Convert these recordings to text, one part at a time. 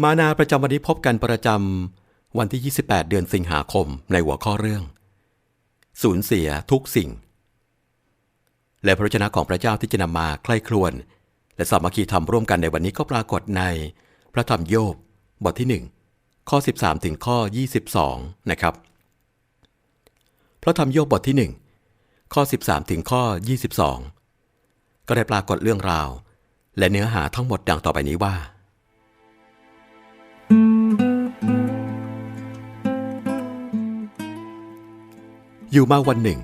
มานาประจำวันนี้พบกันประจำวันที่ 28 เดือนสิงหาคมในหัวข้อเรื่อง สูญเสียทุกสิ่ง และพระวจนะของพระเจ้าที่จะนำมาใคร่ครวญและสามัคคีธรรมร่วมกันในวันนี้ก็ปรากฏในพระธรรมโยบบทที่ 1 ข้อ 13 ถึงข้อ 22 นะครับ พระธรรมโยบบทที่ 1 ข้อ 13 ถึงข้อ 22 ก็ได้ปรากฏเรื่องราว และเนื้อหาทั้งหมดดังต่อไปนี้ว่า อยู่มาวันหนึ่ง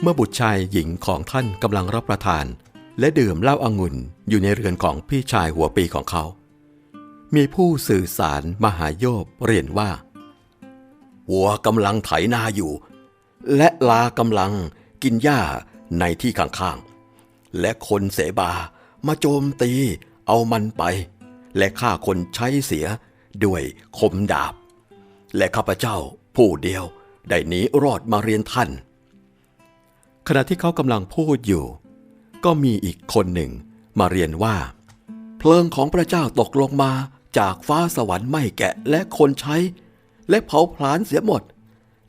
เมื่อบุตรชายหญิงของท่านกำลังรับประทาน และดื่มเหล้าอางุ่นอยู่ในเรือนของพี่ชายหัวปีของเขา มีผู้สื่อสารมหาโยบเรียนว่าวัวกำลังไถนาอยู่ และลากำลังกินหญ้าในที่ข้างๆ และคนเสบามาโจมตีเอามันไป และฆ่าคนใช้เสียด้วยคมดาบ และข้าพเจ้าผู้เดียว ได้หนีรอดมาเรียนท่าน ขณะที่เขากำลังพูดอยู่ ก็มีอีกคนหนึ่งมาเรียนว่า เพลิงของพระเจ้าตกลงมาจากฟ้าสวรรค์ไม่แกะและคนใช้ และเผาผลาญเสียหมด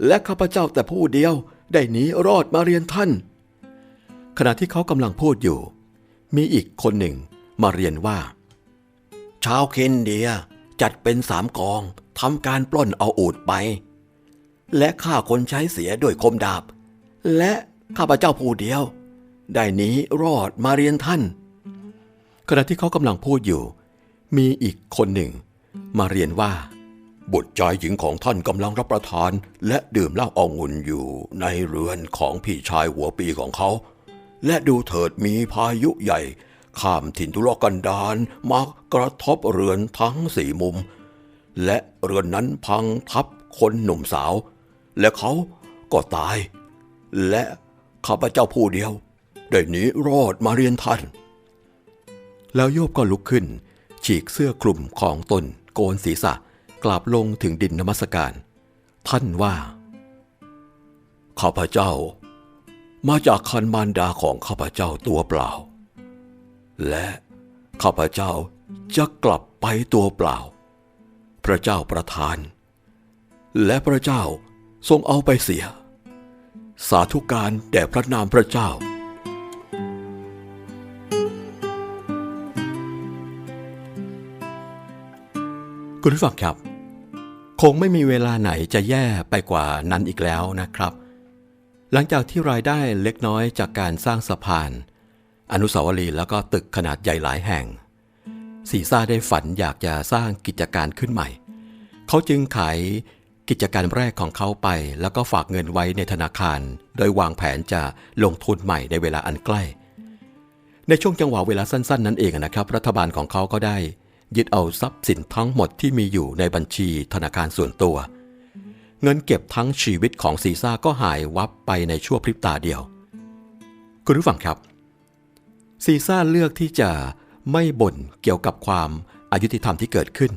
และข้าพเจ้าแต่ผู้เดียวได้หนีรอดมาเรียนท่าน ขณะที่เขากำลังพูดอยู่ มีอีกคนหนึ่งมาเรียนว่าชาวเคนเดียจัดเป็นสามกองทำการปล้นเอาอูดไป และฆ่าคนใช้เสียด้วยคมดาบ และข้าพเจ้าผู้เดียว ได้หนีรอดมาเรียนท่าน ขณะที่เขากำลังพูดอยู่ มีอีกคนหนึ่ง มาเรียนว่า บุตรชายหญิงของท่านกำลังรับประทาน และดื่มเหล้าอองุ่นอยู่ในเรือนของพี่ชายหัวปีของเขา และดูเถิดมีพายุใหญ่ข้ามถิ่นทุรกันดารมากระทบเรือนทั้งสี่มุม และเรือนนั้นพังทับคนหนุ่มสาว และเขาก็ตาย และข้าพเจ้าผู้เดียว ได้หนีรอดมาเรียนท่าน แล้วโยบก็ลุกขึ้น ฉีกเสื้อคลุมของตนโกนศีรษะกลับลงถึงดินนมัสการ ท่านว่า ข้าพเจ้า มาจากคันมารดาของข้าพเจ้าตัวเปล่า และข้าพเจ้าจะกลับไปตัวเปล่า พระเจ้าประทาน และพระเจ้า ทรงเอาไปเสีย สาธุการแด่พระนามพระเจ้า คุณผู้ฟังครับ คงไม่มีเวลาไหนจะแย่ไปกว่านั้นอีกแล้วนะครับ หลังจากที่รายได้เล็กน้อยจากการสร้างสะพาน อนุสาวรีย์แล้วก็ตึกขนาดใหญ่หลายแห่งซีซ่าได้ฝันอยากจะสร้างกิจการขึ้นใหม่ เขาจึงขาย กิจการแรกของเขาไปแล้วก็ฝากเงินไว้ในธนาคาร โดยวางแผนจะลงทุนใหม่ในเวลาอันใกล้ ในช่วงจังหวะเวลาสั้น ๆ นั่นเองนะครับ รัฐบาลของเขาก็ได้ ยึดเอาทรัพย์สินทั้งหมดที่มีอยู่ในบัญชีธนาคารส่วนตัว เงินเก็บทั้งชีวิตของซีซ่าก็หายวับไปในชั่วพริบตาเดียว คุณผู้ฟังครับซีซ่าเลือกที่จะไม่บ่นเกี่ยวกับความอายุติธรรมที่เกิดขึ้น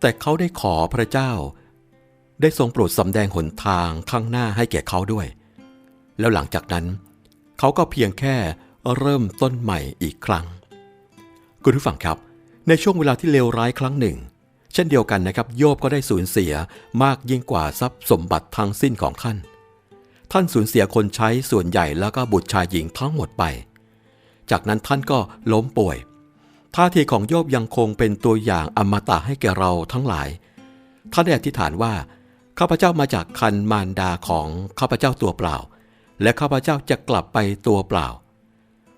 แต่เขาได้ขอพระเจ้า ได้ทรงโปรดสำแดงหนทางข้างหน้าให้แก่เขาด้วย แล้วหลังจากนั้น เขาก็เพียงแค่เริ่มต้นใหม่อีกครั้ง คุณผู้ฟังครับ ในช่วงเวลาที่เลวร้ายครั้งหนึ่ง เช่นเดียวกันนะครับ โยบก็ได้สูญเสียมากยิ่งกว่าทรัพย์สมบัติทั้งสิ้นของท่าน ท่านสูญเสียคนใช้ส่วนใหญ่แล้วก็บุตรชายหญิงทั้งหมดไป จากนั้นท่านก็ล้มป่วย ท่าทีของโยบยังคงเป็นตัวอย่างอมตะให้แก่เราทั้งหลาย ท่านได้อธิษฐานว่า ข้าพเจ้ามาจากคันมารดาของข้าพเจ้าตัวเปล่า และข้าพเจ้าจะกลับไปตัวเปล่า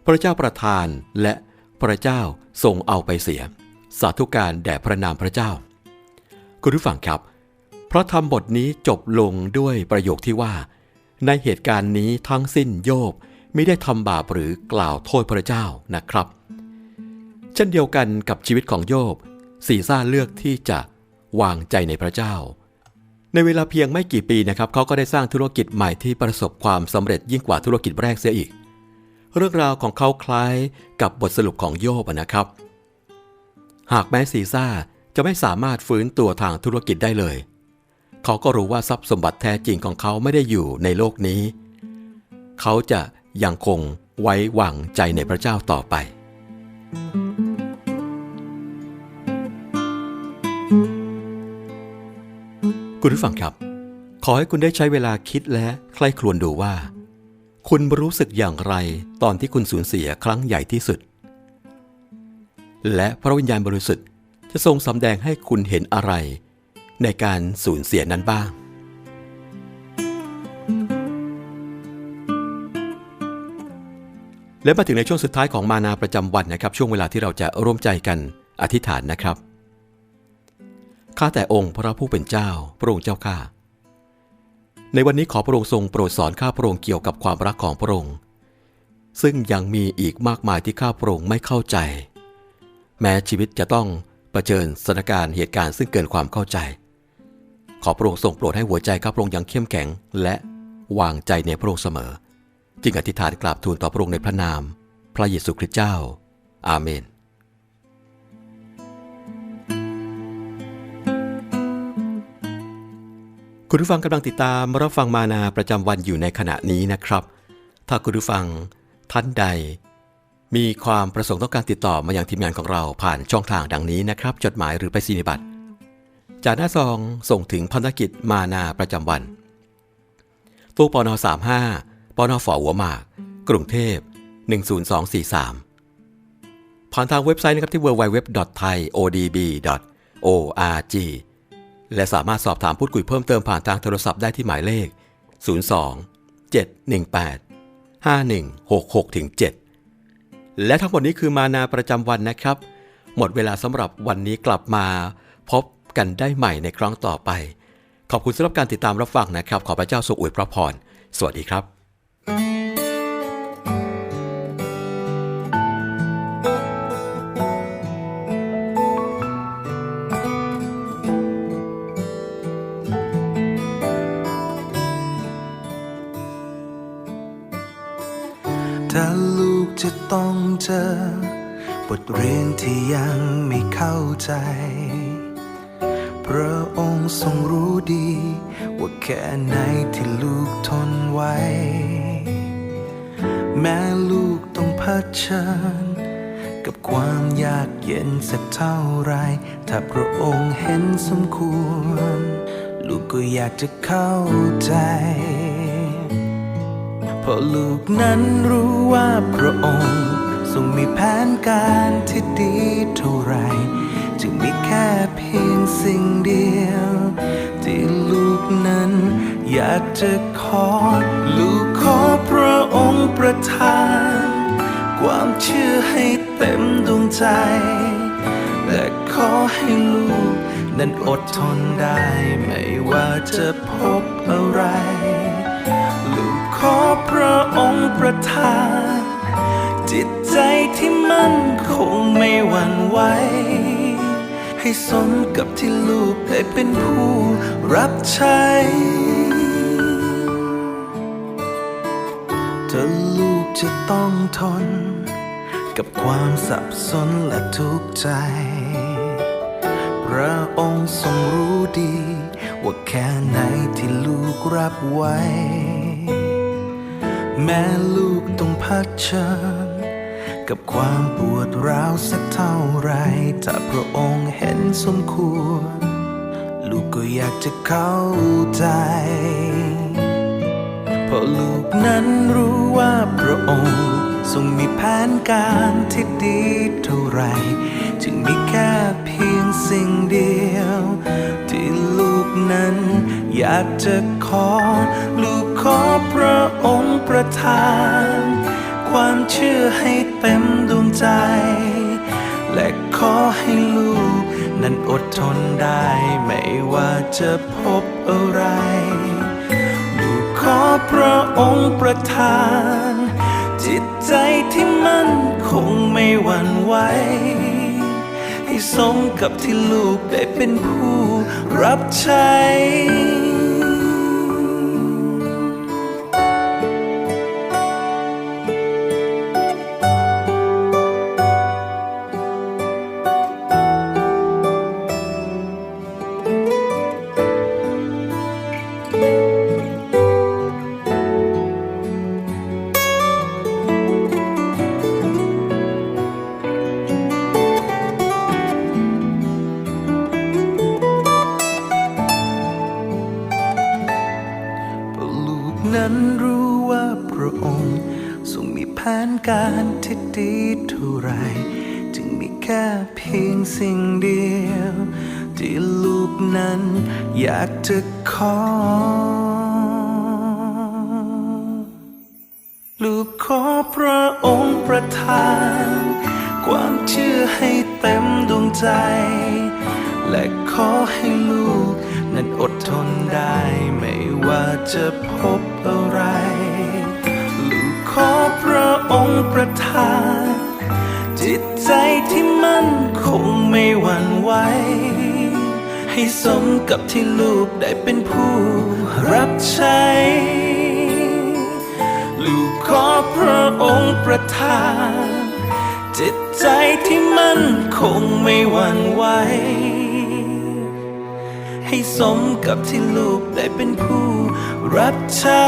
พระเจ้าประทานและพระเจ้าทรงเอาไปเสีย สาธุการแด่พระนามพระเจ้า คุณผู้ฟังครับ พระธรรมบทนี้จบลงด้วยประโยคที่ว่า ในเหตุการณ์นี้ทั้งสิ้นโยบไม่ได้ทำบาปหรือกล่าวโทษพระเจ้านะครับ เช่นเดียวกันกับชีวิตของโยบซีซ่าเลือกที่จะวางใจในพระเจ้า ในเวลาเพียงไม่กี่ปีนะครับเขาก็ได้สร้างธุรกิจใหม่ที่ประสบความสำเร็จยิ่งกว่าธุรกิจแรกเสียอีก เรื่องราวของเขาคล้ายกับบทสรุปของโยบนะครับ หากแม้ซีซ่าจะไม่สามารถฟื้นตัวทางธุรกิจได้เลย เขาก็รู้ว่าทรัพย์สมบัติแท้จริงของเขาไม่ได้อยู่ในโลกนี้ เขาจะยังคงไว้วางใจในพระเจ้าต่อไป คุณผู้ฟังครับ ขอให้คุณได้ใช้เวลาคิดและใคร่ครวญดูว่า คุณรู้สึกอย่างไรตอนที่คุณสูญเสียครั้งใหญ่ที่สุด และพระวิญญาณบริสุทธิ์จะทรงสำแดงให้คุณเห็นอะไร ในการสูญเสียนั้นบ้าง และมาถึงในช่วงสุดท้ายของมานาประจำวันนะครับ ช่วงเวลาที่เราจะร่วมใจกันอธิษฐานนะครับ ข้าแต่องค์พระผู้เป็นเจ้า พระองค์เจ้าข้า ในวันนี้ขอพระองค์ทรงโปรดสอนข้าพระองค์เกี่ยวกับความรักของพระองค์ ซึ่งยังมีอีกมากมายที่ข้าพระองค์ไม่เข้าใจ แม้ชีวิตจะต้องเผชิญสถานการณ์เหตุการณ์ซึ่งเกินความเข้าใจ ขอพระองค์ทรงโปรดให้หัวใจข้าพระองค์ยังเข้มแข็ง และวางใจในพระองค์เสมอ จึงอธิษฐานกราบทูลต่อพระองค์ในพระนาม พระเยซูคริสต์เจ้า อาเมน คุณผู้ฟังกำลังติดตามรับฟังมานาประจำวันอยู่ในขณะนี้นะครับ ถ้าคุณผู้ฟังท่านใด มีความประสงค์ต้องการติดต่อมาอยังทีมงานของเราผ่านช่องทางดังนี้นะครับ จดหมายหรือไปรษณียบัตรจากหน้าซองส่งถึงพันธกิจมานาประจำวัน ตู้ปน35ปนฝหัวหมาก กรุงเทพ 10243 ผ่านทางเว็บไซต์นะครับที่ www.thaiodb.org และสามารถสอบถามพูดคุยเพิ่มเติมผ่านทางโทรศัพท์ได้ที่หมายเลข 02 718 5166ถึง7และทั้งหมดนี้คือมานาประจำวันนะครับ หมดเวลาสำหรับวันนี้กลับมาพบกันได้ใหม่ในครั้งต่อไป ขอบคุณสำหรับการติดตามรับฟังนะครับ ขอพระเจ้าทรงอวยพระพร สวัสดีครับถ้า ที่ยังไม่เข้าใจ พระองค์ทรงรู้ดี ว่าแค่ไหนที่ลูกทนไว้ แม้ลูกต้องเผชิญ กับความยากเย็นสักเท่าไร ถ้าพระองค์เห็นสมควร ลูกก็อยากจะเข้าใจเพราะลูกนั้นรู้ว่าพระองค์ ทรงมีแผนการที่ดีเท่าไร จึงมีแค่เพียงสิ่งเดียว ที่ลูกนั้น อยากจะขอ ลูกขอพระองค์ประทาน ความเชื่อให้เต็มดวงใจ และขอให้ลูกนั้นอดทนได้ไม่ว่าจะพบอะไร ลูกขอพระองค์ประทานจิต ใจที่มั่นคงไม่หวั่นไหว ให้สมกับที่ลูกได้เป็นผู้รับใช้ถ้าลูกจะต้องทน กับความสับสนและทุกข์ใจ พระองค์ทรงรู้ดี ว่าแค่ไหนที่ลูกรับไว้ แม้ลูกต้องเชิญ กับความปวดร้าวสักเท่าไร ถ้าพระองค์เห็นสมควร ลูกก็อยากจะเข้าใจเพราะลูกนั้นรู้ว่าพระองค์ทรงมีแผนการที่ดีเท่าไร จึงมีแค่เพียงสิ่งเดียว ที่ลูกนั้นอยากจะขอ ลูกขอพระองค์ประทาน ความเชื่อให้ เต็มดวงใจ และขอให้ลูก นั้นอดทนได้ไม่ว่าจะพบอะไร ลูกขอพระองค์ประทาน จิตใจที่มั่นคงไม่หวั่นไหวให้สมกับที่ลูกได้เป็นผู้รับใช้ การที่ดีเท่าไร จึงมีแค่เพียงสิ่งเดียว ที่ลูกนั้นอยากจะขอ ลูกขอพระองค์ประทาน ความเชื่อให้เต็มดวงใจ และขอให้ลูกนั้นอดทนได้ไม่ว่าจะพบอะไร ลูกขอ องค์ประทาน จิตใจที่มั่นคงไม่หวั่นไหว ให้สมกับที่ลูกได้เป็นผู้รับใช้ ลูกขอพระองค์ประทาน จิตใจที่มั่นคงไม่หวั่นไหว ให้สมกับที่ลูกได้เป็นผู้รับใช้